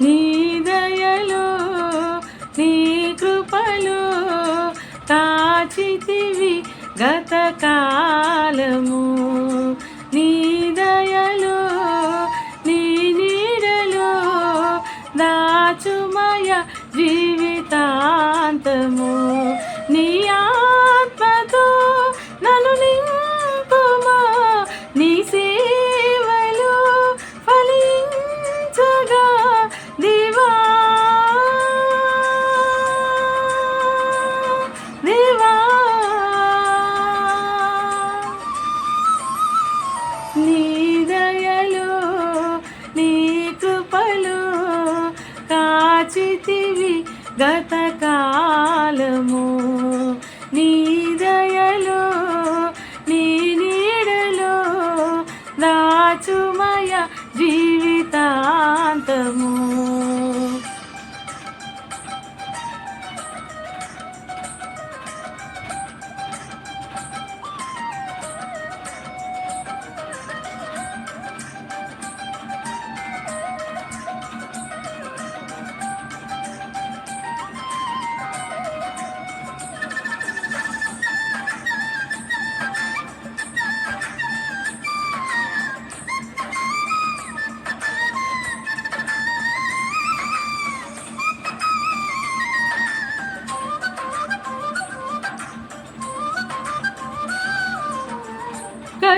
నీ దయలు నీ కృపలు కాచితివి గతకాలము. కాచితివి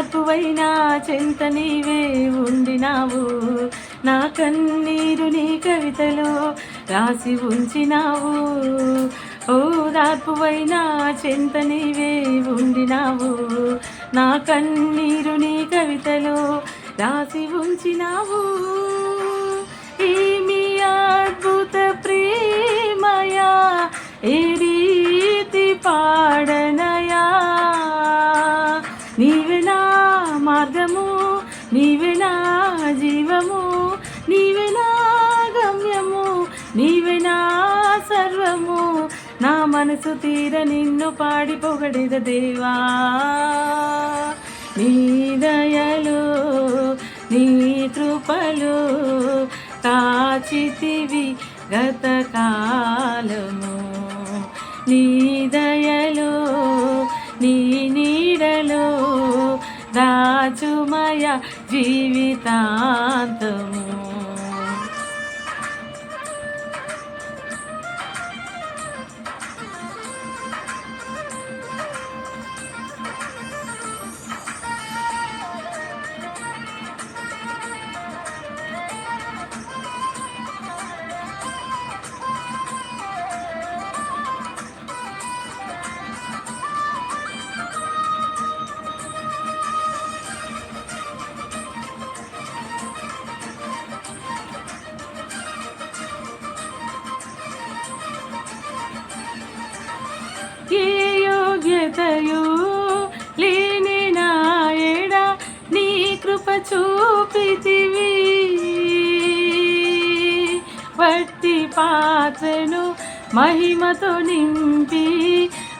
ఓదార్పువైనా చింత నీవే ఉండినావు. నా కన్నీరు నీ కవితలో రాసి ఉంచినావు. ఓదార్పువైనా చింత నీవే ఉండినావు. నా కన్నీరు నీ కవితలో రాసి ఉంచినావు. ఏమి అద్భుత ప్రియ మనసు తీర నిన్ను పాడి పొగడిద దేవా? నీ దయలు నీ కృపలు కాచితివి గతకాలము నీ దయలు నీ నీడలో దాచుమయ జీవితాంతము. యోగ్యతయు లేని నాయడ నీ కృప చూపితివి. వట్టి పాత్రను మహిమతో నింపి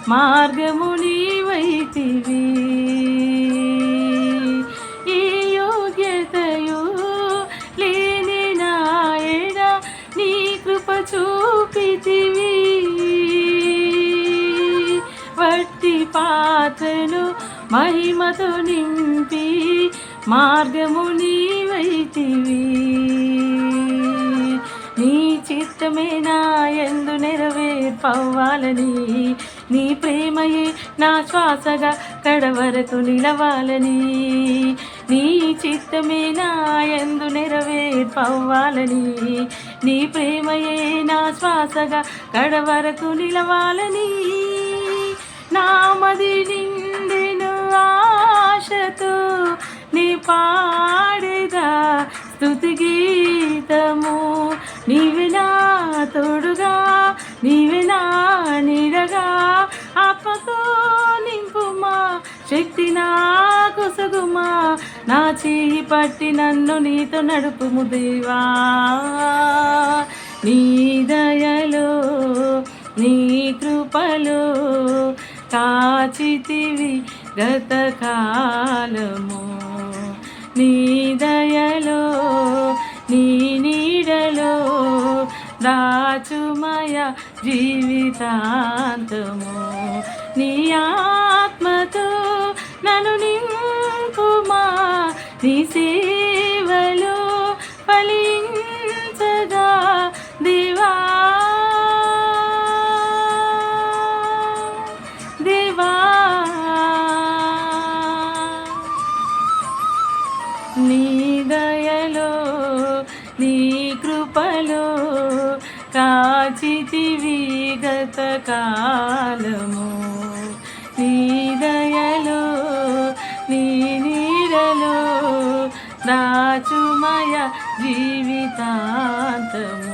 మార్గము నీవైతివి. పాత్రను మహిమతో నింపి మార్గము నీవైతివి. నీ చిత్తమే నా ఎందు నెరవేర్పవ్వాలని నీ ప్రేమయే నా శ్వాసగా కడవరకు నిలవాలని నీ చిత్తమే నా ఎందు నెరవేర్పవ్వాలని నీ ప్రేమయే నా శ్వాసగా కడవరకు నిలవాలని నామది నీ తోడుగా నీవే నా నీడగా. ఆత్మతో నింపుమా శక్తి నా కొసగుమా నా చేయి పట్టి నన్ను నీతో నడుపుము దేవా. నీ దయలో నీ కృపలో కాచితివి గతకాలము. నీ దయ దాచుమయ జీవితాంతము. నీ ఆత్మతో నన్ను నింపుమా. నీ సేవలో ఫలించగా దేవా. దేవా. నీ దయలో నీ కృపలో కాలము. నీ దయలో నీ నీడలో దాచుమయ జీవితాంతము.